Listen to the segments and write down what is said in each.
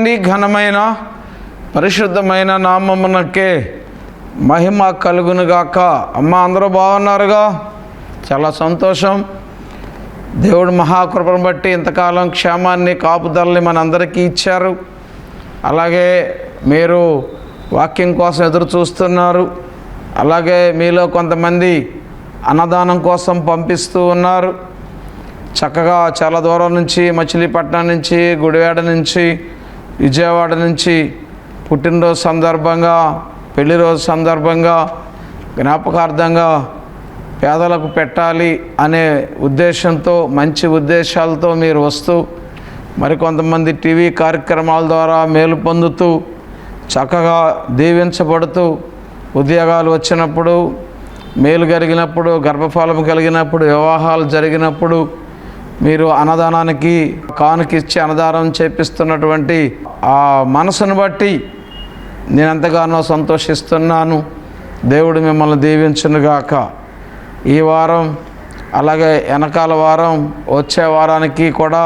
దేవుని ఘనమైన పరిశుద్ధమైన నామమునకే మహిమ కలుగునుగాక. అమ్మ అందరూ బాగున్నారుగా? చాలా సంతోషం. దేవుడు మహాకృపను బట్టి ఇంతకాలం క్షేమాన్ని కాపుదలని మనందరికీ ఇచ్చారు. అలాగే మీరు వాక్యం కోసం ఎదురు చూస్తున్నారు. అలాగే మీలో కొంతమంది అన్నదానం కోసం పంపిస్తూ ఉన్నారు. చక్కగా చాలా దూరం నుంచి మచిలీపట్నం నుంచి గుడివాడ నుంచి విజయవాడ నుంచి పుట్టినరోజు సందర్భంగా పెళ్ళి రోజు సందర్భంగా జ్ఞాపకార్థంగా పేదలకు పెట్టాలి అనే ఉద్దేశంతో మంచి ఉద్దేశాలతో మీరు వస్తూ మరికొంతమంది టీవీ కార్యక్రమాల ద్వారా మేలు పొందుతూ చక్కగా దీవించబడుతూ ఉద్యోగాలు వచ్చినప్పుడు మేలు కలిగినప్పుడు గర్భఫలం కలిగినప్పుడు వివాహాలు జరిగినప్పుడు మీరు అన్నదానానికి కానుకిచ్చి అన్నదానం చేపిస్తున్నటువంటి ఆ మనసును బట్టి నేను ఎంతగానో సంతోషిస్తున్నాను. దేవుడు మిమ్మల్ని దీవించునుగాక. ఈ వారం అలాగే వెనకాల వారం వచ్చే వారానికి కూడా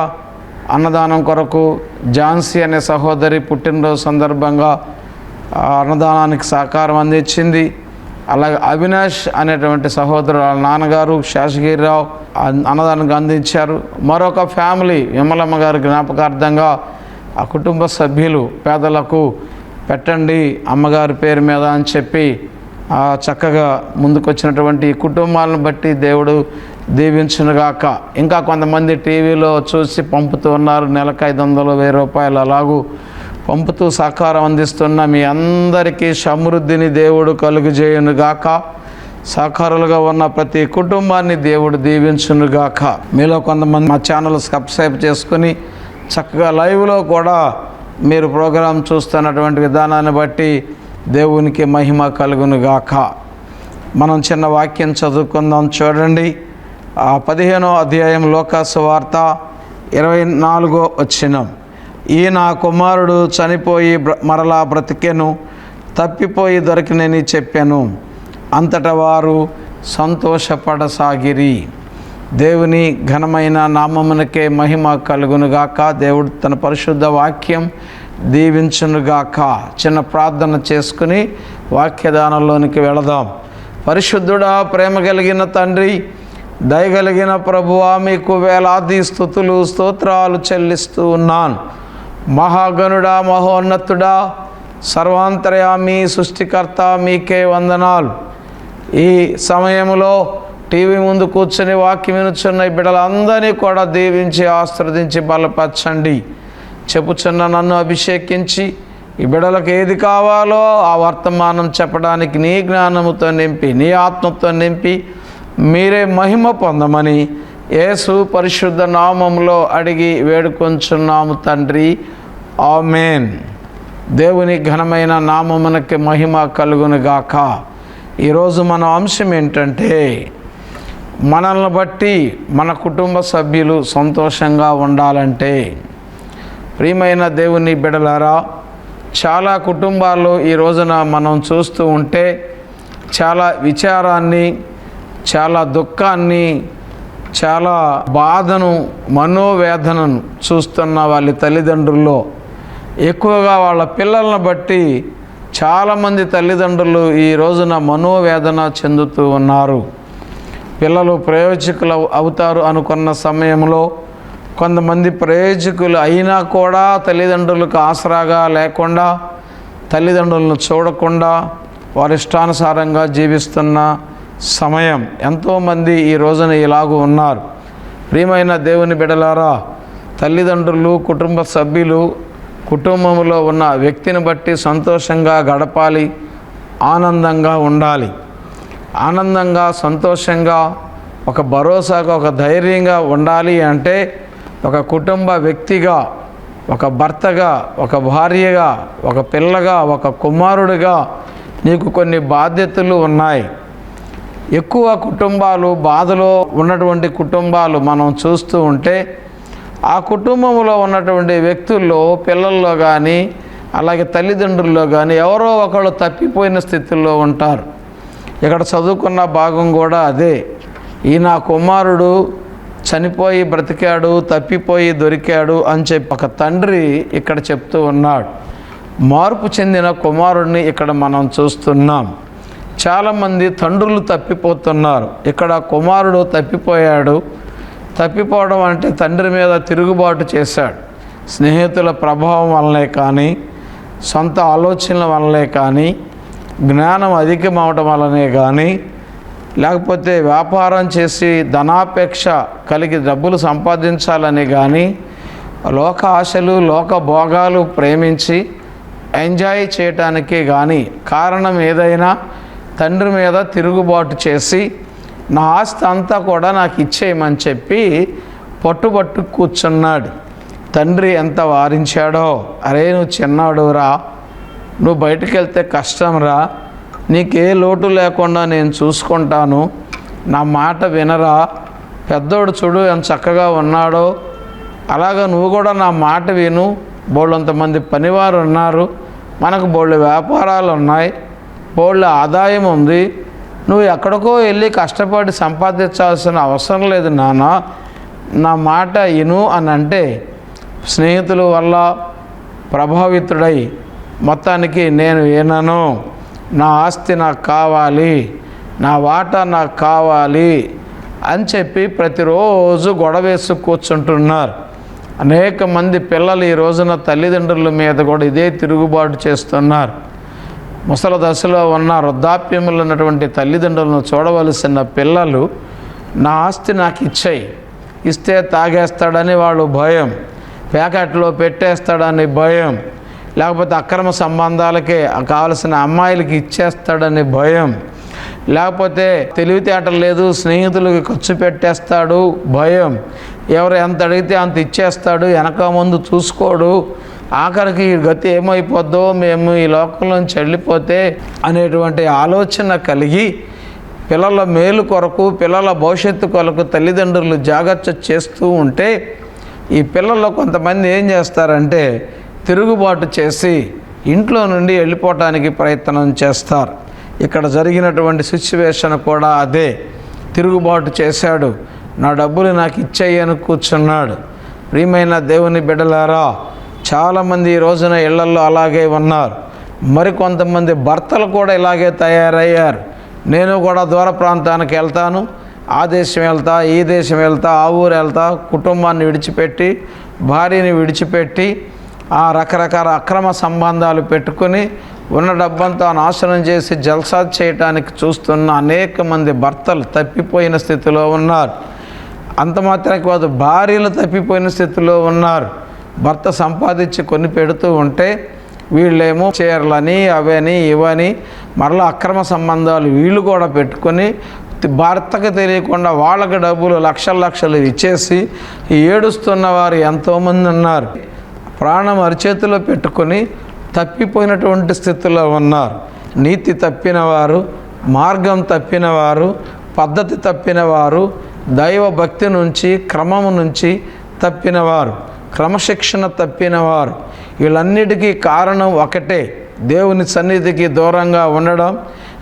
అన్నదానం కొరకు ఝాన్సీ అనే సహోదరి పుట్టినరోజు సందర్భంగా అన్నదానానికి సహకారం అందించింది. అలాగే అవినాష్ అనేటువంటి సహోదరు వాళ్ళ నాన్నగారు శేషగిరిరావు అన్నదానికి అన్నదానానికి అందించారు. మరొక ఫ్యామిలీ విమలమ్మ గారి జ్ఞాపకార్థంగా ఆ కుటుంబ సభ్యులు పేదలకు పెట్టండి అమ్మగారి పేరు మీద అని చెప్పి చక్కగా ముందుకొచ్చినటువంటి కుటుంబాలను బట్టి దేవుడు దీవించునుగాక. ఇంకా కొంతమంది టీవీలో చూసి పంపుతూ ఉన్నారు నెలకు ఐదు వందలు వెయ్యి రూపాయలు అలాగూ పంపుతూ సహకారం అందిస్తున్న మీ అందరికీ సమృద్ధిని దేవుడు కలుగుజేయునుగాక. సహకారులుగా ఉన్న ప్రతి కుటుంబాన్ని దేవుడు దీవించునుగాక. మీలో కొంతమంది మా ఛానల్ సబ్స్క్రైబ్ చేసుకుని చక్కగా లైవ్లో కూడా మీరు ప్రోగ్రాం చూస్తున్నటువంటి విధానాన్ని బట్టి దేవునికి మహిమ కలుగునుగాక. మనం చిన్న వాక్యం చదువుకుందాం చూడండి. ఆ పదిహేనో అధ్యాయం లోకాసు వార్త ఇరవై నాలుగో వచ్చినం ఈ నా కుమారుడు చనిపోయి మరలా బ్రతికెను తప్పిపోయి దొరికినని చెప్పాను. అంతటా వారు సంతోషపడసాగిరి. దేవుని ఘనమైన నామమునకే మహిమ కలుగునుగాక. దేవుడు తన పరిశుద్ధ వాక్యం దీవించునుగాక. చిన్న ప్రార్థన చేసుకుని వాక్యదానంలోనికి వెళదాం. పరిశుద్ధుడా ప్రేమ కలిగిన తండ్రి దయగలిగిన ప్రభువా మీకు వేలాది స్థుతులు స్తోత్రాలు చెల్లిస్తూ ఉన్నాను. మహాగణుడా మహోన్నతుడా సర్వాంతర్యామి సృష్టికర్త మీకే వందనాలు. ఈ సమయంలో టీవీ ముందు కూర్చొని వాక్యం వినుచున్న ఈ బిడ్డలందరినీ కూడా దీవించి ఆశ్రదించి బలపరచండి. చెప్పుచున్న నన్ను అభిషేకించి ఈ బిడలకు ఏది కావాలో ఆ వర్తమానం చెప్పడానికి నీ జ్ఞానముతో నింపి నీ ఆత్మతో నింపి మీరే మహిమ పొందమని యేసు పరిశుద్ధ నామంలో అడిగి వేడుకొంచున్నాము తండ్రి. ఆమెన్. దేవుని ఘనమైన నామమునకి మహిమ కలుగునుగాక ఈరోజు మన అంశం ఏంటంటే మనల్ని బట్టి మన కుటుంబ సభ్యులు సంతోషంగా ఉండాలంటే ప్రియమైన దేవుని బిడలారా చాలా కుటుంబాల్లో ఈ రోజున మనం చూస్తూ ఉంటే చాలా విచారాన్ని చాలా దుఃఖాన్ని చాలా బాధను మనోవేదనను చూస్తున్న వాళ్ళ తల్లిదండ్రుల్లో ఎక్కువగా వాళ్ళ పిల్లలను బట్టి చాలామంది తల్లిదండ్రులు ఈ రోజున మనోవేదన చెందుతూ ఉన్నారు. పిల్లలు ప్రయోజకులు అవుతారు అనుకున్న సమయంలో కొంతమంది ప్రయోజకులు అయినా కూడా తల్లిదండ్రులకు ఆసరాగా లేకుండా తల్లిదండ్రులను చూడకుండా వారి ఇష్టానుసారంగా జీవిస్తున్న సమయం. ఎంతోమంది ఈ రోజున ఇలాగూ ఉన్నారు. ప్రియమైన దేవుని బిడలారా తల్లిదండ్రులు కుటుంబ సభ్యులు కుటుంబంలో ఉన్న వ్యక్తిని బట్టి సంతోషంగా గడపాలి ఆనందంగా ఉండాలి. ఆనందంగా సంతోషంగా ఒక భరోసాగా ఒక ధైర్యంగా ఉండాలి అంటే ఒక కుటుంబ వ్యక్తిగా ఒక భర్తగా ఒక భార్యగా ఒక పిల్లగా ఒక కుమారుడిగా నీకు కొన్ని బాధ్యతలు ఉన్నాయి. ఎక్కువ కుటుంబాలు బాధలో ఉన్నటువంటి కుటుంబాలు మనం చూస్తూ ఉంటే ఆ కుటుంబంలో ఉన్నటువంటి వ్యక్తుల్లో పిల్లల్లో కానీ అలాగే తల్లిదండ్రుల్లో కానీ ఎవరో ఒకళ్ళు తప్పిపోయిన స్థితిలో ఉంటారు. ఇక్కడ చదువుకున్న భాగం కూడా అదే. ఈ నా కుమారుడు చనిపోయి బ్రతికాడు తప్పిపోయి దొరికాడు అని చెప్పి ఒక తండ్రి ఇక్కడ చెప్తూ ఉన్నాడు. మార్పు చెందిన కుమారుడిని ఇక్కడ మనం చూస్తున్నాం. చాలామంది తండ్రులు తప్పిపోతున్నారు. ఇక్కడ కుమారుడు తప్పిపోయాడు. తప్పిపోవడం అంటే తండ్రి మీద తిరుగుబాటు చేశాడు. స్నేహితుల ప్రభావం వల్లనే కానీ సొంత ఆలోచనల వల్లనే కానీ జ్ఞానం అధికమవడం వల్లనే కానీ లేకపోతే వ్యాపారం చేసి ధనాపేక్ష కలిగి డబ్బులు సంపాదించాలని కానీ లోక ఆశలు లోక భోగాలు ప్రేమించి ఎంజాయ్ చేయటానికి కానీ కారణం ఏదైనా తండ్రి మీద తిరుగుబాటు చేసి నా ఆస్తి అంతా కూడా నాకు ఇచ్చేయమని చెప్పి పట్టుబట్టు కూర్చున్నాడు. తండ్రి ఎంత వారించాడో అరే నువ్వు చిన్నాడురా నువ్వు బయటికి వెళ్తే కష్టం రా నీకే లోటు లేకుండా నేను చూసుకుంటాను. నా మాట వినరా పెద్దోడు చూడు ఎంత చక్కగా ఉన్నాడో. అలాగా నువ్వు కూడా నా మాట విను. బోళ్ళంతమంది పనివారు ఉన్నారు. మనకు బోళ్ళు వ్యాపారాలు ఉన్నాయి. బోళ్ళ ఆదాయం ఉంది. నువ్వు ఎక్కడికో వెళ్ళి కష్టపడి సంపాదించాల్సిన అవసరం లేదు నాన్న. నా మాట ఇను అని అంటే స్నేహితుల వల్ల ప్రభావితుడై మొత్తానికి నేను ఏనను నా ఆస్తి నాకు కావాలి. నా వాటా నాకు కావాలి అని చెప్పి ప్రతిరోజు గొడవేసి కూర్చుంటున్నారు. అనేక మంది పిల్లలు ఈ రోజున తల్లిదండ్రుల మీద కూడా ఇదే తిరుగుబాటు చేస్తున్నారు. ముసల దశలో ఉన్న వృద్ధాప్యములు ఉన్నటువంటి తల్లిదండ్రులను చూడవలసిన పిల్లలు నా ఆస్తి నాకు ఇచ్చాయి. ఇస్తే తాగేస్తాడని వాళ్ళు భయం. ప్యాకెట్లో పెట్టేస్తాడని భయం. లేకపోతే అక్రమ సంబంధాలకే కావలసిన అమ్మాయిలకి ఇచ్చేస్తాడని భయం. లేకపోతే తెలివితేటలు లేదు స్నేహితులకి ఖర్చు పెట్టేస్తాడు భయం. ఎవరు ఎంత అడిగితే అంత ఇచ్చేస్తాడు వెనక ముందు చూసుకోడు ఆఖరికి ఈ గతి ఏమైపోద్దో మేము ఈ లోకంలోంచి వెళ్ళిపోతే అనేటువంటి ఆలోచన కలిగి పిల్లల మేలు కొరకు పిల్లల భవిష్యత్తు కొరకు తల్లిదండ్రులు జాగ్రత్త చేస్తూ ఉంటే ఈ పిల్లల్లో కొంతమంది ఏం చేస్తారంటే తిరుగుబాటు చేసి ఇంట్లో నుండి వెళ్ళిపోవటానికి ప్రయత్నం చేస్తారు. ఇక్కడ జరిగినటువంటి సిచ్యువేషన్ కూడా అదే. తిరుగుబాటు చేశాడు. నా డబ్బులు నాకు ఇచ్చేయని కూర్చున్నాడు. ప్రియమైన దేవుని బిడలారా చాలామంది ఈ రోజున ఇళ్ళల్లో అలాగే ఉన్నారు. మరికొంతమంది భర్తలు కూడా ఇలాగే తయారయ్యారు. నేను కూడా దూర ప్రాంతానికి వెళ్తాను. ఆ దేశం వెళ్తా ఈ దేశం వెళ్తా ఆ ఊరు వెళ్తా కుటుంబాన్ని విడిచిపెట్టి భార్యని విడిచిపెట్టి ఆ రకరకాల అక్రమ సంబంధాలు పెట్టుకుని ఉన్న డబ్బంతా నాశనం చేసి జల్సా చేయటానికి చూస్తున్న అనేక మంది భర్తలు తప్పిపోయిన స్థితిలో ఉన్నారు. అంత మాత్రమే కాదు భార్యలు తప్పిపోయిన స్థితిలో ఉన్నారు. భర్త సంపాదించి కొన్ని పెడుతూ ఉంటే వీళ్ళేమో చీరలని అవని ఇవని మరలా అక్రమ సంబంధాలు వీళ్ళు కూడా పెట్టుకొని భర్తకు తెలియకుండా వాళ్ళకి డబ్బులు లక్షల లక్షలు ఇచ్చేసి ఏడుస్తున్న వారు ఎంతోమంది ఉన్నారు. ప్రాణం అరిచేతిలో పెట్టుకొని తప్పిపోయినటువంటి స్థితిలో ఉన్నారు. నీతి తప్పినవారు మార్గం తప్పినవారు పద్ధతి తప్పినవారు దైవ భక్తి నుంచి క్రమము నుంచి తప్పినవారు క్రమశిక్షణ తప్పినవారు. వీళ్ళన్నిటికీ కారణం ఒకటే. దేవుని సన్నిధికి దూరంగా ఉండడం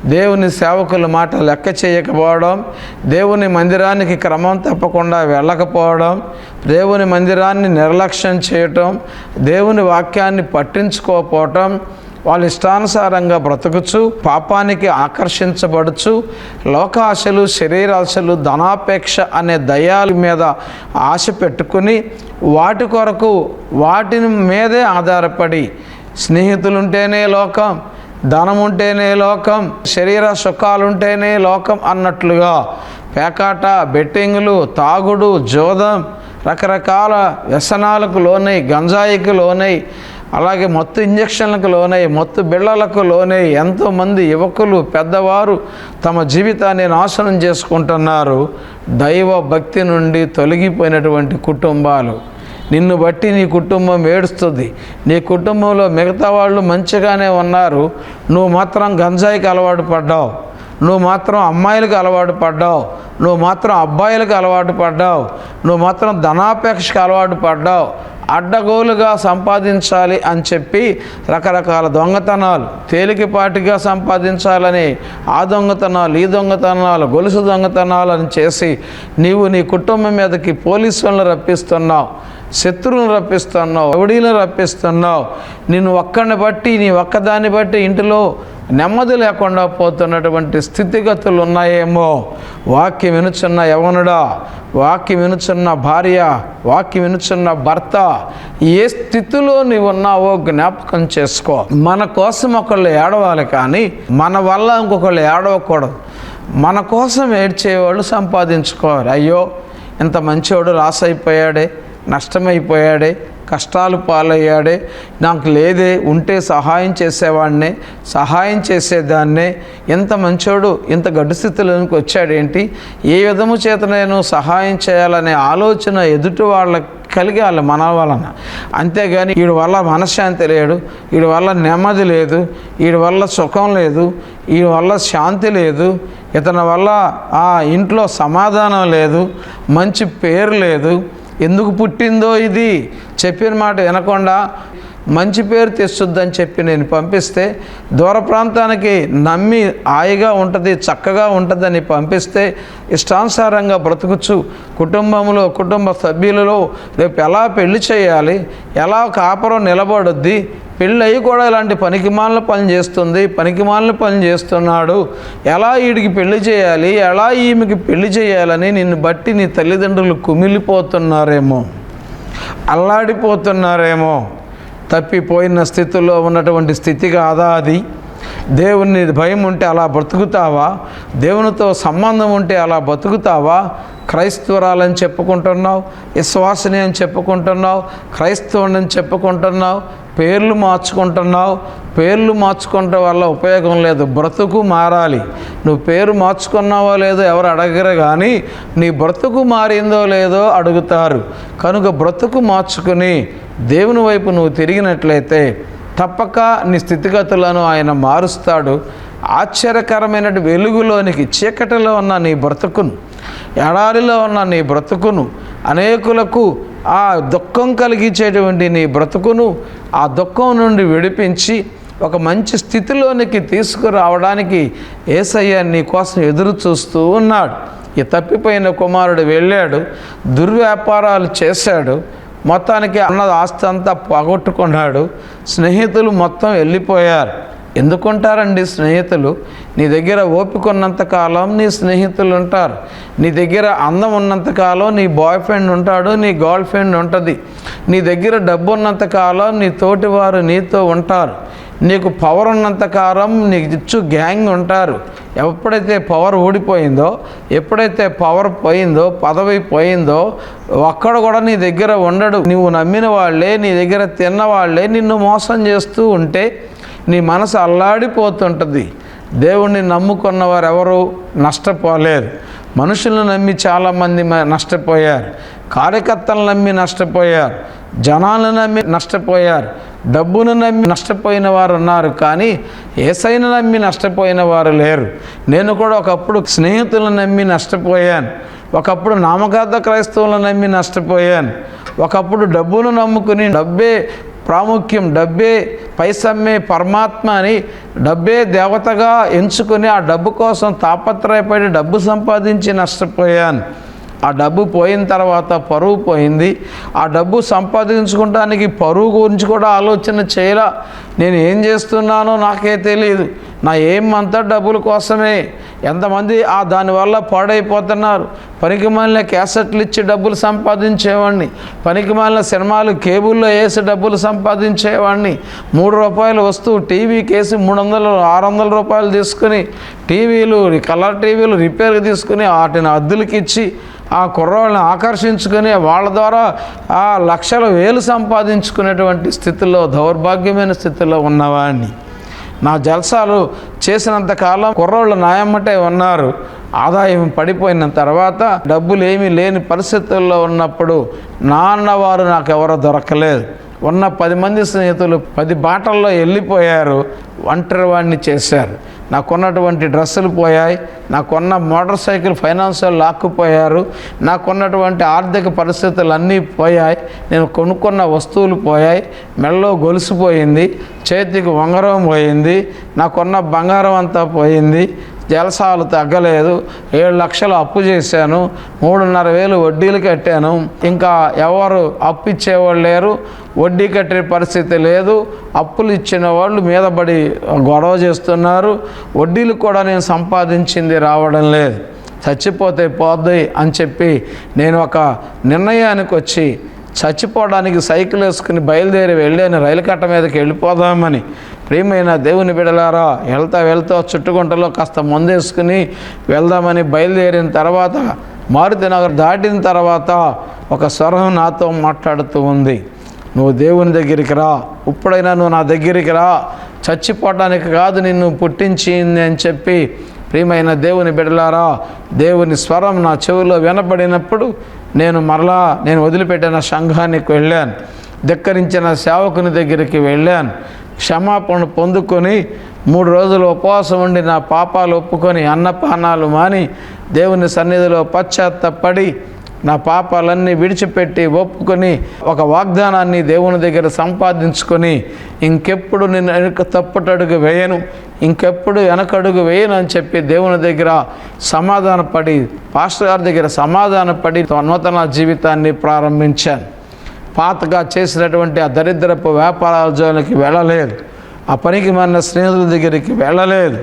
దేవుని సేవకుల మాట లెక్క చేయకపోవడం దేవుని మందిరానికి క్రమం తప్పకుండా వెళ్ళకపోవడం దేవుని మందిరాన్ని నిర్లక్ష్యం చేయటం దేవుని వాక్యాన్ని పట్టించుకోకపోవటం వాళ్ళ ఇష్టానుసారంగా బ్రతకచ్చు పాపానికి ఆకర్షించబడుచు లోకాశలు శరీరాశలు ధనాపేక్ష అనే దయాల మీద ఆశ పెట్టుకుని వాటి కొరకు వాటిని మీదే ఆధారపడి స్నేహితులుంటేనే లోకం ధనం ఉంటేనే లోకం శరీర సుఖాలుంటేనే లోకం అన్నట్లుగా పేకాట బెట్టింగులు తాగుడు జోదం రకరకాల వ్యసనాలకు లోనై గంజాయికి లోనై అలాగే మత్తు ఇంజక్షన్లకు లోనై మత్తు బిళ్ళలకు లోనై ఎంతోమంది యువకులు పెద్దవారు తమ జీవితాన్ని నాశనం చేసుకుంటున్నారు. దైవ భక్తి నుండి తొలగిపోయినటువంటి కుటుంబాలు. నిన్ను బట్టి నీ కుటుంబం ఏడుస్తుంది. నీ కుటుంబంలో మిగతా వాళ్ళు మంచిగానే ఉన్నారు. నువ్వు మాత్రం గంజాయికి అలవాటు పడ్డావు. నువ్వు మాత్రం అమ్మాయిలకు అలవాటు పడ్డావు. నువ్వు మాత్రం అబ్బాయిలకు అలవాటు పడ్డావు. నువ్వు మాత్రం ధనాపేక్షకు అలవాటు పడ్డావు. అడ్డగోలుగా సంపాదించాలి అని చెప్పి రకరకాల దొంగతనాలు తేలికపాటిగా సంపాదించాలని ఆ దొంగతనాలు ఈ దొంగతనాలు గొలుసు దొంగతనాలు అని చేసి నీవు నీ కుటుంబం మీదకి పోలీసులను రప్పిస్తున్నావు. శత్రువులను రప్పిస్తున్నావు ఎవడీలను రప్పిస్తున్నావు? నిన్ను ఒక్కడిని బట్టి నీ ఒక్కదాన్ని బట్టి ఇంటిలో నెమ్మది లేకుండా పోతున్నటువంటి స్థితిగతులు ఉన్నాయేమో. వాక్యం వినుచున్న యవనుడా వాక్యం వినుచున్న భార్య వాక్యం వినుచున్న భర్త ఏ స్థితిలో నీవు ఉన్నావో జ్ఞాపకం చేసుకో. మన కోసం ఒకళ్ళు ఏడవాలి కానీ మన వల్ల ఇంకొకళ్ళు ఏడవకూడదు. మన కోసం ఏడ్చేవాళ్ళు సంపాదించుకోవాలి. అయ్యో ఇంత మంచివాడు రాసైపోయాడే నష్టమైపోయాడే కష్టాలు పాలయ్యాడే నాకు లేదే ఉంటే సహాయం చేసేవాడినే సహాయం చేసేదాన్నే. ఎంత మంచోడు ఇంత గడ్డు స్థితిలోనికి వచ్చాడేంటి? ఏ విధము చేత నేను సహాయం చేయాలనే ఆలోచన ఎదుటి వాళ్ళకి కలిగాలి మన వలన అంతేగాని వీడి వల్ల మనశ్శాంతి లేడు వీడి వల్ల నెమ్మది లేదు వీడి వల్ల సుఖం లేదు వీడి వల్ల శాంతి లేదు ఇతని వల్ల ఆ ఇంట్లో సమాధానం లేదు మంచి పేరు లేదు ఎందుకు పుట్టిందో ఇది చెప్పిన మాట వినకుండా మంచి పేరు తెస్తుందని చెప్పి నేను పంపిస్తే దూర ప్రాంతానికి నమ్మి హాయిగా ఉంటుంది చక్కగా ఉంటుందని పంపిస్తే ఇష్టానుసారంగా బ్రతుకుచ్చు. కుటుంబంలో కుటుంబ సభ్యులలో రేపు ఎలా పెళ్ళి చేయాలి ఎలా కాపురం నిలబడుద్ది పెళ్ళి అయ్యి కూడా ఇలాంటి పనికిమాలిన పని చేస్తుంది పనికిమాలిన పని చేస్తున్నాడు. ఎలా వీడికి పెళ్ళి చేయాలి ఎలా ఈమెకి పెళ్ళి చేయాలని నిన్ను బట్టి నీ తల్లిదండ్రులు కుమిలిపోతున్నారేమో అల్లాడిపోతున్నారేమో. తప్పిపోయిన స్థితిలో ఉన్నటువంటి స్థితి కాదా అది? దేవుని భయం ఉంటే అలా బ్రతుకుతావా దేవునితో సంబంధం ఉంటే అలా బతుకుతావా? క్రైస్తవురాలని చెప్పుకుంటున్నావు విశ్వాసని అని చెప్పుకుంటున్నావు క్రైస్తవుని అని చెప్పుకుంటున్నావు పేర్లు మార్చుకుంటున్నావు పేర్లు మార్చుకుంటే వల్ల ఉపయోగం లేదు బ్రతుకు మారాలి. నువ్వు పేరు మార్చుకున్నావో లేదో ఎవరు అడగరు కానీ నీ బ్రతుకు మారిందో లేదో అడుగుతారు. కనుక బ్రతుకు మార్చుకుని దేవుని వైపు నువ్వు తిరిగినట్లయితే తప్పక నీ స్థితిగతులను ఆయన మారుస్తాడు. ఆశ్చర్యకరమైన వెలుగులోనికి చీకటిలో ఉన్న నీ బ్రతుకును ఎడారిలో ఉన్న నీ బ్రతుకును అనేకులకు ఆ దుఃఖం కలిగించేటువంటి నీ బ్రతుకును ఆ దుఃఖం నుండి విడిపించి ఒక మంచి స్థితిలోనికి తీసుకురావడానికి ఏసయ్య నీ కోసం ఎదురు చూస్తూ ఉన్నాడు. ఈ తప్పిపోయిన కుమారుడు వెళ్ళాడు దుర్వ్యాపారాలు చేశాడు మొత్తానికి అన్న ఆస్తి అంతా పోగొట్టుకున్నాడు స్నేహితులు మొత్తం వెళ్ళిపోయారు. ఎందుకుంటారండి స్నేహితులు? నీ దగ్గర ఓపిక ఉన్నంతకాలం నీ స్నేహితులు ఉంటారు. నీ దగ్గర అందం ఉన్నంతకాలం నీ బాయ్ ఫ్రెండ్ ఉంటాడు నీ గర్ల్ ఫ్రెండ్ ఉంటుంది. నీ దగ్గర డబ్బు ఉన్నంతకాలం నీ తోటివారు నీతో ఉంటారు. నీకు పవర్ ఉన్నంతకాలం నీకు ఇచ్చు గ్యాంగ్ ఉంటారు. ఎప్పుడైతే పవర్ ఊడిపోయిందో ఎప్పుడైతే పవర్ పోయిందో పదవి పోయిందో ఒక్కడ కూడా నీ దగ్గర ఉండడు. నువ్వు నమ్మిన వాళ్ళే నీ దగ్గర తిన్న వాళ్ళే నిన్ను మోసం చేస్తూ ఉంటే నీ మనసు అల్లాడిపోతుంటుంది. దేవుణ్ణి నమ్ముకున్న వారు ఎవరు నష్టపోలేదు మనుషులను నమ్మి చాలామంది నష్టపోయారు. కార్యకర్తలను నమ్మి నష్టపోయారు. జనాలను నమ్మి నష్టపోయారు. డబ్బును నమ్మి నష్టపోయిన వారు ఉన్నారు కానీ ఏసైన నమ్మి నష్టపోయిన వారు లేరు. నేను కూడా ఒకప్పుడు స్నేహితులను నమ్మి నష్టపోయాను. ఒకప్పుడు నామకార్థ క్రైస్తవులను నమ్మి నష్టపోయాను. ఒకప్పుడు డబ్బును నమ్ముకుని డబ్బే ప్రాముఖ్యం డబ్బే పైసమ్మే పరమాత్మ అని డబ్బే దేవతగా ఎంచుకుని ఆ డబ్బు కోసం తాపత్రయపడి డబ్బు సంపాదించి నష్టపోయాను. ఆ డబ్బు పోయిన తర్వాత పరువు పోయింది. ఆ డబ్బు సంపాదించుకోవడానికి పరువు గురించి కూడా ఆలోచన చేయలా. నేను ఏం చేస్తున్నానో నాకే తెలియదు. నా ఏం అంతా డబ్బుల కోసమే. ఎంతమంది ఆ దానివల్ల పాడైపోతున్నారు. పనికి మాలిన క్యాసెట్లు ఇచ్చి డబ్బులు సంపాదించేవాడిని. పనికి మాలిన సినిమాలు కేబుల్లో వేసి డబ్బులు సంపాదించేవాడిని. మూడు రూపాయలు వస్తువు టీవీకి వేసి మూడు వందలు ఆరు వందల రూపాయలు తీసుకుని టీవీలు కలర్ టీవీలు రిపేర్కి తీసుకుని వాటిని అద్దులకి ఇచ్చి ఆ కుర్రోళ్ళని ఆకర్షించుకొని వాళ్ళ ద్వారా ఆ లక్షల వేలు సంపాదించుకునేటువంటి స్థితిలో దౌర్భాగ్యమైన స్థితిలో ఉన్నవాడిని నా జల్సాలు చేసినంత కాలం కుర్రోళ్ళు నాయమ్మటే ఉన్నారు. ఆదాయం పడిపోయిన తర్వాత డబ్బులు ఏమీ లేని పరిస్థితుల్లో ఉన్నప్పుడు నా అన్నవారు నాకు ఎవరో దొరకలేదు. ఉన్న పది మంది స్నేహితులు పది బాటల్లో వెళ్ళిపోయారు ఒంటరి వాడిని చేశారు. నాకున్నటువంటి డ్రెస్సులు పోయాయి నాకున్న మోటార్ సైకిల్ ఫైనాన్షియల్ లాక్కుపోయారు నాకున్నటువంటి ఆర్థిక పరిస్థితులు అన్నీ పోయాయి నేను కొనుక్కున్న వస్తువులు పోయాయి మెడలో గొలుసు పోయింది చేతికి ఉంగరం పోయింది నాకున్న బంగారం అంతా పోయింది జలసాలు తగ్గలేదు. ఏడు లక్షలు అప్పు చేశాను. మూడున్నర వేలు వడ్డీలు కట్టాను. ఇంకా ఎవరు అప్పు ఇచ్చేవాళ్ళు లేరు. వడ్డీ కట్టే పరిస్థితి లేదు. అప్పులు ఇచ్చిన వాళ్ళు మీద పడి గొడవ చేస్తున్నారు. వడ్డీలు కూడా నేను సంపాదించింది రావడం లేదు. చచ్చిపోతే పోద్ది అని చెప్పి నేను ఒక నిర్ణయానికి వచ్చి చచ్చిపోవడానికి సైకిల్ వేసుకుని బయలుదేరి వెళ్ళాను రైలు కట్ట మీదకి వెళ్ళిపోదామని. ప్రియమైన దేవుని బిడలారా వెళ్తా వెళ్తా చుట్టుకుంటలో కాస్త ముందేసుకుని వెళ్దామని బయలుదేరిన తర్వాత మారుతి నగర్ దాటిన తర్వాత ఒక స్వరం నాతో మాట్లాడుతూ ఉంది. నువ్వు దేవుని దగ్గరికి రా ఇప్పుడైనా నువ్వు నా దగ్గరికి రా. చచ్చిపోవడానికి కాదు నిన్ను పుట్టించింది అని చెప్పి ప్రియమైన దేవుని బిడలారా దేవుని స్వరం నా చెవిలో వినపడినప్పుడు నేను మరలా నేను వదిలిపెట్టిన సంఘానికి వెళ్ళాను. ధిక్కరించిన సేవకుని దగ్గరికి వెళ్ళాను. క్షమాపణ పొందుకొని మూడు రోజులు ఉపవాసం ఉండి నా పాపాలు ఒప్పుకొని అన్నపానాలు మాని దేవుని సన్నిధిలో పశ్చాత్తపడి నా పాపాలన్నీ విడిచిపెట్టి ఒప్పుకొని ఒక వాగ్దానాన్ని దేవుని దగ్గర సంపాదించుకొని ఇంకెప్పుడు నేను వెనక తప్పటడుగు వేయను ఇంకెప్పుడు వెనకడుగు వేయను అని చెప్పి దేవుని దగ్గర సమాధానపడి పాస్టర్ గారి దగ్గర సమాధానపడి నూతన జీవితాన్ని ప్రారంభించాను. పాతగా చేసినటువంటి ఆ దరిద్రపు వ్యాపారాల జోలికి వెళ్ళలేదు. ఆ పనికి మన స్నేహితుల దగ్గరికి వెళ్ళలేదు.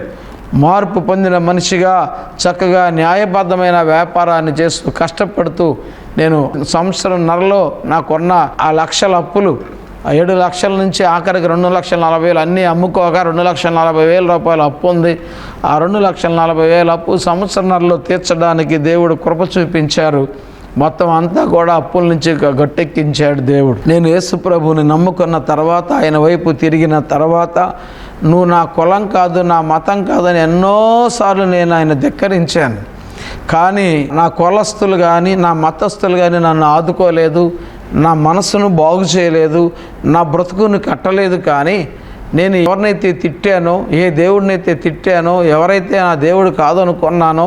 మార్పు పొందిన మనిషిగా చక్కగా న్యాయబద్ధమైన వ్యాపారాన్ని చేస్తూ కష్టపడుతూ నేను సంవత్సరం నరలో నాకున్న ఆ లక్షల అప్పులు ఏడు లక్షల నుంచి ఆఖరికి రెండు లక్షల నలభై వేలు అన్నీ అమ్ముకోగా రెండు లక్షల నలభై వేల రూపాయలు అప్పు ఉంది. ఆ రెండు లక్షల నలభై వేల అప్పు సంవత్సరంలో తీర్చడానికి దేవుడు కృప చూపించారు. మొత్తం అంతా కూడా అప్పుల నుంచి గట్టెక్కించాడు దేవుడు. నేను యేసు నమ్ముకున్న తర్వాత ఆయన వైపు తిరిగిన తర్వాత నువ్వు నా కులం కాదు నా మతం కాదని ఎన్నోసార్లు నేను ఆయన ధిక్కరించాను. కానీ నా కులస్తులు కానీ నా మతస్థులు కానీ నన్ను ఆదుకోలేదు నా మనసును బాగు చేయలేదు నా బ్రతుకుని కట్టలేదు కానీ నేను ఎవరినైతే తిట్టానో ఏ దేవుడినైతే తిట్టానో ఎవరైతే నా దేవుడు కాదనుకున్నానో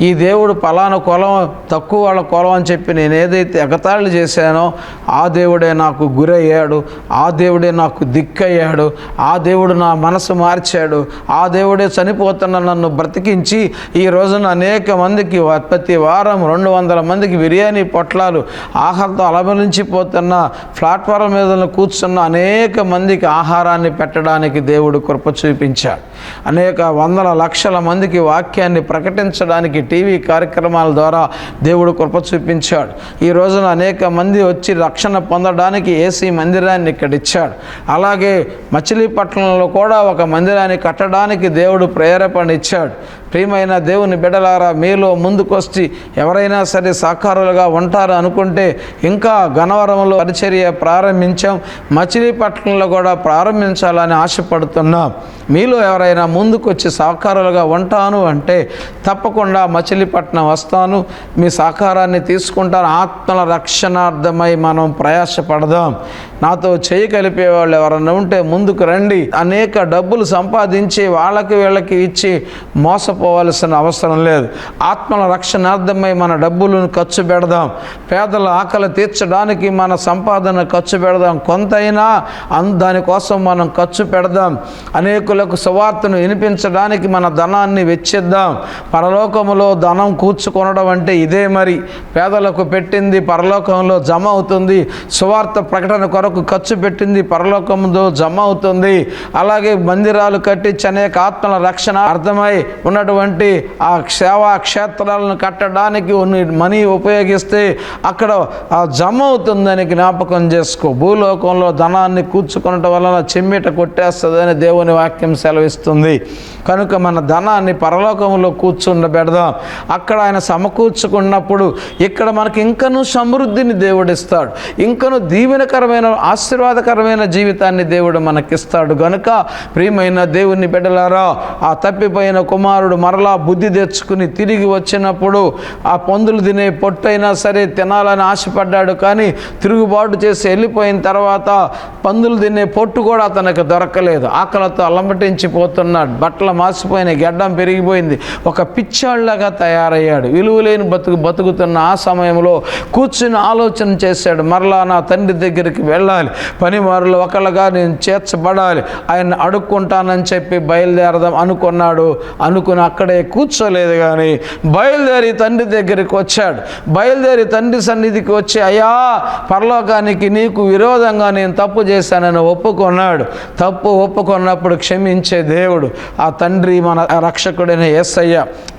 ఈ దేవుడు పలానా కులం తక్కువ వాళ్ళ కులం అని చెప్పి నేను ఏదైతే ఎగతాళి చేశానో ఆ దేవుడే నాకు గురయ్యాడు ఆ దేవుడే నాకు దిక్కయ్యాడు ఆ దేవుడు నా మనసు మార్చాడు ఆ దేవుడే చనిపోతున్న నన్ను బ్రతికించి ఈ రోజున అనేక మందికి ప్రతి వారం రెండు వందల మందికి బిర్యానీ పొట్లాలు ఆహారంతో అలమలించిపోతున్న ప్లాట్ఫారం మీద కూర్చున్న అనేక మందికి ఆహారాన్ని పెట్టడానికి దేవుడు కృప చూపించాడు. అనేక వందల లక్షల మందికి వాక్యాన్ని ప్రకటించడానికి టీవీ కార్యక్రమాల ద్వారా దేవుడు కృప చూపించాడు. ఈ రోజున అనేక మంది వచ్చి రక్షణ పొందడానికి ఏసీ మందిరాన్ని ఇక్కడ ఇచ్చాడు. అలాగే మచిలీపట్నంలో కూడా ఒక మందిరాన్ని కట్టడానికి దేవుడు ప్రేరేపణ ఇచ్చాడు. ప్రియమైన దేవుని బిడలారా మీలో ముందుకొచ్చి ఎవరైనా సరే సాకారులుగా ఉంటారు అనుకుంటే ఇంకా గనవరంలో పరిచర్య ప్రారంభించాం. మచిలీపట్నంలో కూడా ప్రారంభించాలని ఆశపడుతున్నాం మీలో ఎవరైనా ముందుకొచ్చి సహకారులుగా ఉంటాను అంటే తప్పకుండా మచిలీపట్నం వస్తాను. మీ సహకారాన్ని తీసుకుంటాను. ఆత్మల రక్షణార్థమై మనం ప్రయాసపడదాం. నాతో చేయి కలిపే వాళ్ళు ఎవరైనా ఉంటే ముందుకు రండి. అనేక డబ్బులు సంపాదించి వాళ్ళకి వీళ్ళకి ఇచ్చి మోసపోవాల్సిన అవసరం లేదు. ఆత్మల రక్షణార్థమై మన డబ్బులను ఖర్చు పెడదాం. పేదల ఆకలి తీర్చడానికి మన సంపాదన ఖర్చు పెడదాం. కొంతైనా అన్ దానికోసం మనం ఖర్చు పెడదాం. అనేకులకు సువార్తను వినిపించడానికి మన ధనాన్ని వెచ్చిద్దాం. పరలోకములో ధనం కూర్చుకొనడం అంటే ఇదే మరి. పేదలకు పెట్టింది పరలోకంలో జమ అవుతుంది. సువార్త ప్రకటన కొరకు ఖర్చు పెట్టింది పరలోకముతో జమ అవుతుంది. అలాగే మందిరాలు కట్టించి అనేక ఆత్మల రక్షణ అర్థమై ఉన్నటువంటి ఆ సేవా క్షేత్రాలను కట్టడానికి మనీ ఉపయోగిస్తే అక్కడ ఆ జమ అవుతుందని జ్ఞాపకం చేసుకో. భూలోకంలో ధనాన్ని కూర్చుకొనటం వలన చెమ్మిట కొట్టేస్తుందని దేవుని వాక్యం సెలవిస్తుంది. కనుక మన ధనాన్ని పరలోకంలో కూర్చుండబెడదాం. అక్కడ ఆయన సమకూర్చుకున్నప్పుడు ఇక్కడ మనకి ఇంకనూ సమృద్ధిని దేవుడిస్తాడు. ఇంకను దీవెనకరమైన ఆశీర్వాదకరమైన జీవితాన్ని దేవుడు మనకిస్తాడు. గనుక ప్రియమైన దేవుని బిడ్డలారా ఆ తప్పిపోయిన కుమారుడు మరలా బుద్ధి తెచ్చుకుని తిరిగి వచ్చినప్పుడు ఆ పందులు తినే పొట్టైనా సరే తినాలని ఆశపడ్డాడు. కానీ తిరుగుబాటు చేసి వెళ్ళిపోయిన తర్వాత పందులు తినే పొట్టు కూడా అతనికి దొరకలేదు. ఆకలితో అలమటించిపోతున్నాడు. బట్టలు మాసిపోయిన గడ్డం పెరిగిపోయింది. ఒక పిచ్చాళ్ళగా తయారయ్యాడు. విలువలేని బతుకు బతుకుతున్న ఆ సమయంలో కూర్చుని ఆలోచన చేశాడు. మరలా నా తండ్రి దగ్గరికి వెళ్ళ వెళ్ళాలి పనివారులు ఒకళ్ళగా నేను చేర్చబడాలి. ఆయన అడుక్కుంటానని చెప్పి బయలుదేరదాం అనుకున్నాడు. అనుకుని అక్కడే కూర్చోలేదు కానీ బయలుదేరి తండ్రి దగ్గరికి వచ్చాడు. బయలుదేరి తండ్రి సన్నిధికి వచ్చి అయ్యా పరలోకానికి నీకు విరోధంగా నేను తప్పు చేశానని ఒప్పుకున్నాడు. తప్పు ఒప్పుకున్నప్పుడు క్షమించే దేవుడు ఆ తండ్రి మన రక్షకుడైన యేసయ్య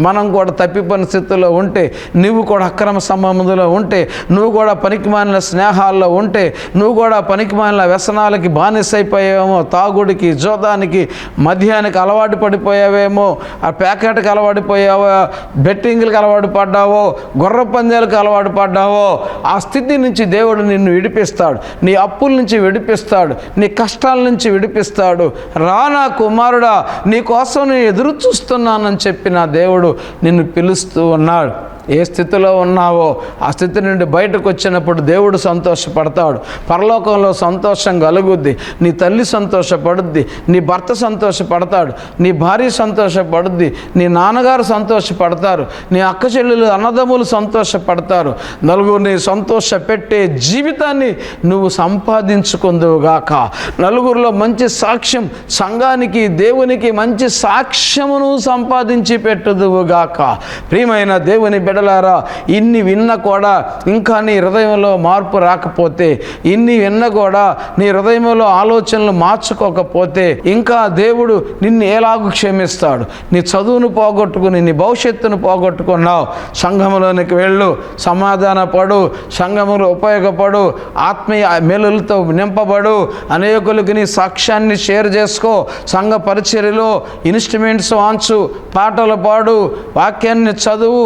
మనం కూడా తప్పిపోయిన స్థితిలో ఉంటే నువ్వు కూడా అక్రమ సంబంధంలో ఉంటే నువ్వు కూడా పనికిమాలిన స్నేహాల్లో ఉంటే నువ్వు కూడా పనికిమాలిన వ్యసనాలకి బానిసైపోయావేమో తాగుడికి జోదానికి మద్యానికి అలవాటు పడిపోయావేమో ఆ ప్యాకెట్కి అలవాటు పోయావో బెట్టింగ్లకు అలవాటు పడ్డావో గుర్ర పందాలకు అలవాటు పడ్డావో ఆ స్థితి నుంచి దేవుడు నిన్ను విడిపిస్తాడు. నీ అప్పుల నుంచి విడిపిస్తాడు. నీ కష్టాల నుంచి విడిపిస్తాడు. రా నా కుమారుడా నీ కోసం నేను ఎదురు చూస్తున్నానని చెప్పి నా దేవుడు నిన్ను పిలుస్తూ ఉన్నాడు. ఏ స్థితిలో ఉన్నావో ఆ స్థితి నుండి బయటకు వచ్చినప్పుడు దేవుడు సంతోషపడతాడు. పరలోకంలో సంతోషం కలుగుద్ది. నీ తల్లి సంతోషపడుద్ది. నీ భర్త సంతోషపడతాడు. నీ భార్య సంతోషపడుద్ది. నీ నాన్నగారు సంతోషపడతారు. నీ అక్క చెల్లెలు అన్నదమ్ములు సంతోషపడతారు. నలుగురిని సంతోషపెట్టే జీవితాన్ని నువ్వు సంపాదించుకుందువుగాక నలుగురిలో మంచి సాక్ష్యం సంఘానికి దేవునికి మంచి సాక్ష్యమును సంపాదించి పెట్టుదువుగాక ప్రియమైన దేవుని బిడ్డలారా ఇన్ని విన్న కూడా ఇంకా నీ హృదయంలో మార్పు రాకపోతే ఇన్ని విన్న కూడా నీ హృదయంలో ఆలోచనలు మార్చుకోకపోతే ఇంకా దేవుడు నిన్ను ఎలాగూ క్షమిస్తాడు? నీ చదువును పోగొట్టుకుని నీ భవిష్యత్తును పోగొట్టుకున్నావు. సంఘములోనికి వెళ్ళు సమాధాన పడు సంఘములు ఉపయోగపడు ఆత్మీయ మేలులతో నింపబడు అనేకులకు నీ సాక్ష్యాన్ని షేర్ చేసుకో సంఘ పరిచర్యలో ఇన్స్ట్రుమెంట్స్ వాంచు పాటలు పాడు వాక్యాన్ని చదువు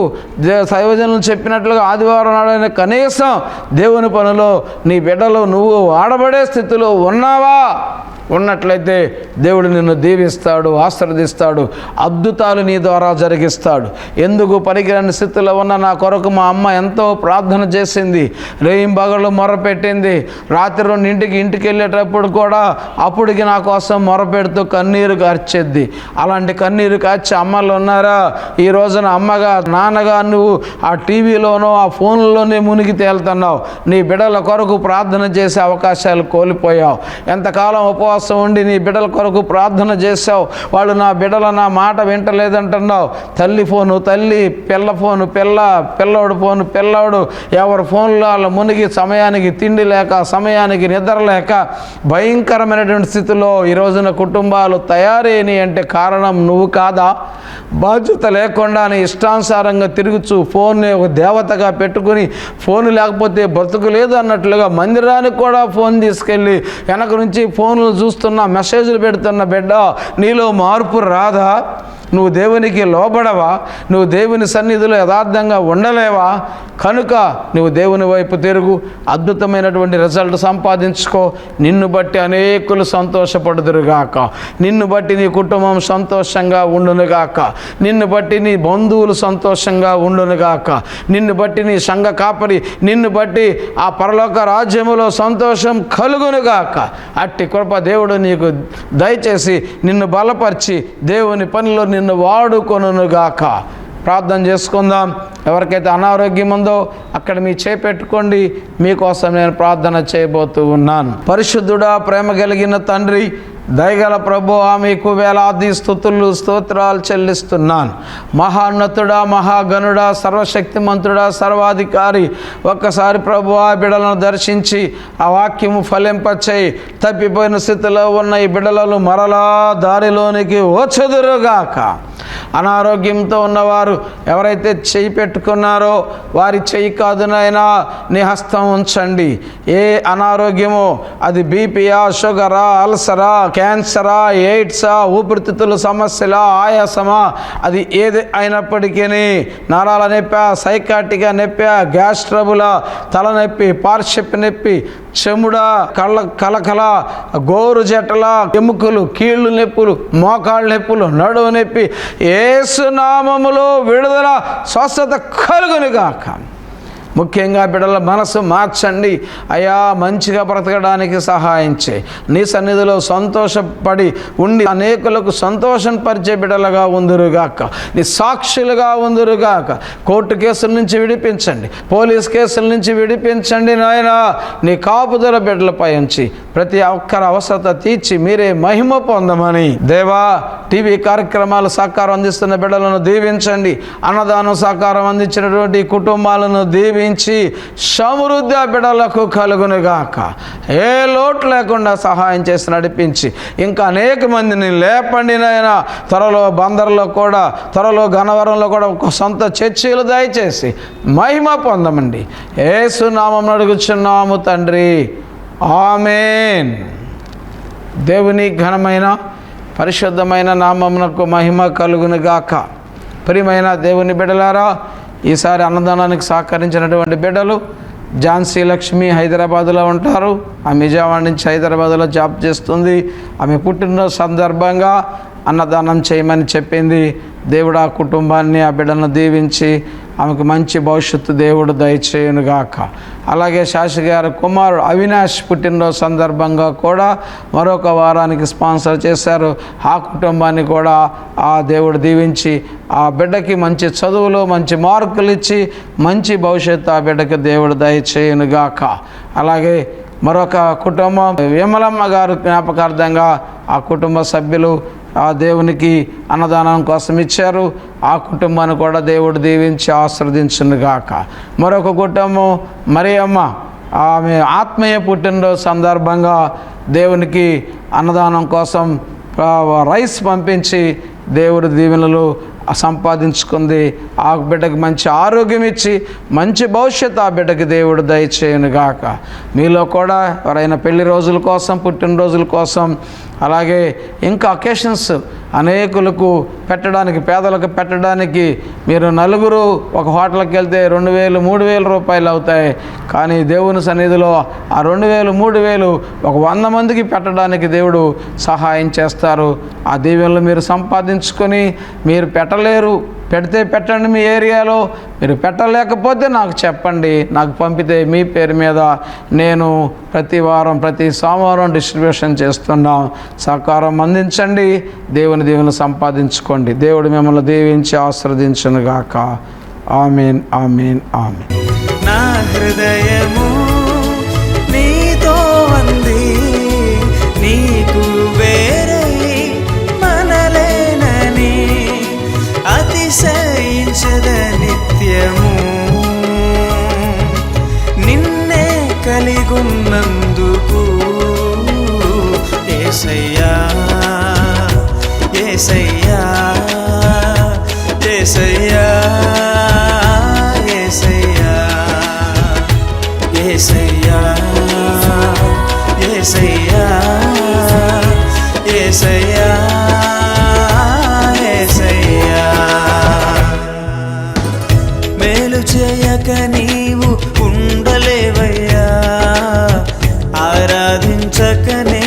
దే చెప్పినట్లుగా ఆదివారం నాడైన కనీసం దేవుని పనిలో నీ బిడ్డలో నువ్వు వాడబడే స్థితిలో ఉన్నావా? ఉన్నట్లయితే దేవుడు నిన్ను దీవిస్తాడు ఆశ్రదిస్తాడు అద్భుతాలు నీ ద్వారా జరిగిస్తాడు. ఎందుకు పనికిరాని స్థితిలో ఉన్న నా కొరకు మా అమ్మ ఎంతో ప్రార్థన చేసింది రేయింబగళ్ళు మొరపెట్టింది. రాత్రి రెండింటికి ఇంటికి వెళ్ళేటప్పుడు కూడా అప్పటికి నా కోసం మొరపెడుతూ కన్నీరు కార్చేద్ది. అలాంటి కన్నీరు కార్చి అమ్మలు ఉన్నారా? ఈ రోజున అమ్మగా నాన్నగా నువ్వు ఆ టీవీలోనో ఆ ఫోన్లోనే మునిగి తేలుతున్నావు. నీ బిడ్డల కొరకు ప్రార్థన చేసే అవకాశాలు కోల్పోయావు. ఎంతకాలం ఉపవాసం ఉండి నీ బిడ్డల కొరకు ప్రార్థన చేసావు వాళ్ళు నా బిడ్డల నా మాట వింటలేదంటున్నావు. తల్లి ఫోను తల్లి పిల్ల ఫోను పిల్ల పిల్లోడు ఫోను పిల్లోడు ఎవరి ఫోన్లో వాళ్ళు మునిగి సమయానికి తిండి లేక సమయానికి నిద్ర లేక భయంకరమైనటువంటి స్థితిలో ఈ రోజున కుటుంబాలు తయారైనవి అంటే కారణం నువ్వు కాదా? బాధ్యత లేకుండా నీ ఇష్టానుసారంగా తిరుగుచు ఫోన్ని ఒక దేవతగా పెట్టుకుని ఫోన్ లేకపోతే బ్రతుకు లేదు అన్నట్లుగా మందిరానికి కూడా ఫోన్ తీసుకెళ్ళి వెనక నుంచి ఫోన్లు చూస్తున్న మెసేజ్లు పెడుతున్న బిడ్డ నీలో మార్పు రాదా? నువ్వు దేవునికి లోబడవా? నువ్వు దేవుని సన్నిధిలో యథార్థంగా ఉండలేవా? కనుక నువ్వు దేవుని వైపు తిరుగు అద్భుతమైనటువంటి రిజల్ట్ సంపాదించుకో. నిన్ను బట్టి అనేకులు సంతోషపడుదురుగాక. నిన్ను బట్టి నీ కుటుంబం సంతోషంగా ఉండునుగాక. నిన్ను బట్టి నీ బంధువులు సంతోషంగా ఉండునుగాక. నిన్ను బట్టి నీ సంఘ కాపరి నిన్ను బట్టి ఆ పరలోక రాజ్యములో సంతోషం కలుగునుగాక. అట్టి కృప దేవుడు నీకు దయచేసి నిన్ను బలపరిచి దేవుని పనిలో నిన్ను వాడుకొనుగాక ప్రార్థన చేసుకుందాం. ఎవరికైతే అనారోగ్యం ఉందో అక్కడ మీ చేపెట్టుకోండి. మీకోసం నేను ప్రార్థన చేయబోతూ ఉన్నాను. పరిశుద్ధుడా ప్రేమ కలిగిన తండ్రి దయగల ప్రభు మీకు వేలాది స్థుతులు స్తోత్రాలు చెల్లిస్తున్నాను. మహాన్నతుడా మహాగనుడా సర్వశక్తిమంతుడా సర్వాధికారి ఒక్కసారి ప్రభు ఆ బిడలను దర్శించి ఆ వాక్యము ఫలింపచేయి. తప్పిపోయిన స్థితిలో ఉన్న ఈ బిడలను మరలా దారిలోనికి ఓచెదురుగాక. అనారోగ్యంతో ఉన్నవారు ఎవరైతే చేయి పెట్టుకున్నారో వారి చెయ్యి కాదు నీ హస్తం ఉంచండి. ఏ అనారోగ్యమో అది బీపీయా షుగరా అల్సరా క్యాన్సరా ఎయిడ్సా ఊపిరితిత్తుల సమస్యలా ఆయాసమా అది ఏది అయినప్పటికీ నరాల నొప్పి సైకాటిగా నొప్పి గ్యాస్ ట్రబుల తలనొప్పి పార్షిప్ నొప్పి చెముడ కళ్ళ కలకల గోరు జటల ఎముకలు కీళ్ళు నొప్పులు మోకాళ్ళ నొప్పులు నడువు నొప్పి ఏసునామములో విడుదల స్వస్థత కలుగునుగాక. ముఖ్యంగా బిడ్డల మనసు మార్చండి. అయా మంచిగా బ్రతకడానికి సహాయం చేయి. నీ సన్నిధిలో సంతోషపడి ఉండి అనేకులకు సంతోషం పరిచే బిడ్డలుగా ఉందిరుగాక. నీ సాక్షులుగా ఉందిరుగాక. కోర్టు కేసుల నుంచి విడిపించండి. పోలీస్ కేసుల నుంచి విడిపించండి నాయన. నీ కాపుదల బిడ్డలపై ఉంచి ప్రతి ఒక్కరి అవసరత తీర్చి మీరే మహిమ పొందమని దేవా టీవీ కార్యక్రమాలు సహకారం అందిస్తున్న బిడ్డలను దీవించండి. అన్నదానం సహకారం అందించినటువంటి కుటుంబాలను దీవించి సమృద్ధి బిడలకు కలుగునుగాక. ఏ లోటు లేకుండా సహాయం చేసి నడిపించి ఇంకా అనేక మందిని లేపండినైనా త్వరలో బందర్లో కూడా త్వరలో గనవరంలో కూడా సొంత చర్చీలు దయచేసి మహిమ పొందమండి. ఏసునామం అడుగుచున్నాము తండ్రి. ఆమెన్. దేవుని ఘనమైన పరిశుద్ధమైన నామమునకు మహిమ కలుగునుగాక. ప్రియమైన దేవుని బిడలారా ఈసారి అన్నదానానికి సహకరించినటువంటి బిడ్డలు ఝాన్సీ లక్ష్మి హైదరాబాదులో ఉంటారు. ఆమె విజయవాడ నుంచి హైదరాబాద్లో జాబ్ చేస్తుంది. ఆమె పుట్టినరోజు సందర్భంగా అన్నదానం చేయమని చెప్పింది. దేవుడు ఆ కుటుంబాన్ని ఆ బిడ్డను దీవించి ఆమెకు మంచి భవిష్యత్తు దేవుడు దయచేయునుగాక. అలాగే శాసి గారి కుమారుడు అవినాష్ పుట్టినరోజు సందర్భంగా కూడా మరొక వారానికి స్పాన్సర్ చేశారు. ఆ కుటుంబాన్ని కూడా ఆ దేవుడు దీవించి ఆ బిడ్డకి మంచి చదువులు మంచి మార్కులు ఇచ్చి మంచి భవిష్యత్తు ఆ బిడ్డకి దేవుడు దయచేయునుగాక. అలాగే మరొక కుటుంబం విమలమ్మ గారు జ్ఞాపకార్థంగా ఆ కుటుంబ సభ్యులు ఆ దేవునికి అన్నదానం కోసం ఇచ్చారు. ఆ కుటుంబాన్ని కూడా దేవుడు దీవించి ఆశ్రదించునుగాక మరొక కుటుంబం మరియమ్మ. ఆమె ఆత్మీయ పుట్టినరోజు సందర్భంగా దేవునికి అన్నదానం కోసం రైస్ పంపించి దేవుడి దీవెనలు సంపాదించుకుంది ఆ బిడ్డకు మంచి ఆరోగ్యం ఇచ్చి మంచి భవిష్యత్తు ఆ బిడ్డకి దేవుడు దయచేయునుగాక. మీలో కూడా ఎవరైనా పెళ్ళి రోజుల కోసం పుట్టినరోజుల కోసం అలాగే ఇంకా అకేషన్స్ అనేకులకు పెట్టడానికి పేదలకు పెట్టడానికి మీరు నలుగురు ఒక హోటల్కి వెళ్తే రెండు వేలు మూడు వేల రూపాయలు అవుతాయి. కానీ దేవుని సన్నిధిలో ఆ రెండు వేలు మూడు వేలు ఒక వంద మందికి పెట్టడానికి దేవుడు సహాయం చేస్తారు. ఆ దీవెనలు మీరు సంపాదించుకొని మీరు పెట్ట పెట్టలేరు. పెడితే పెట్టండి మీ ఏరియాలో. మీరు పెట్టలేకపోతే నాకు చెప్పండి. నాకు పంపితే మీ పేరు మీద నేను ప్రతి వారం ప్రతి సోమవారం డిస్ట్రిబ్యూషన్ చేస్తున్నాం. సహకారం అందించండి. దేవుని దేవుని సంపాదించుకోండి. దేవుడు మిమ్మల్ని దీవించి ఆశ్రదించునుగాక ఆమెన్ ఆమెన్ ఆమెన్. నా హృదయము ఏసయ్యా ఏసయ్యా ఏసయ్యా ఏసయ్యా ఏసయ్యా ఏసయ్యా ఏసయ్యా ఏసయ్యా మేలు చేయక నీవు ఉండలేవయ్యా ఆరాధించకనే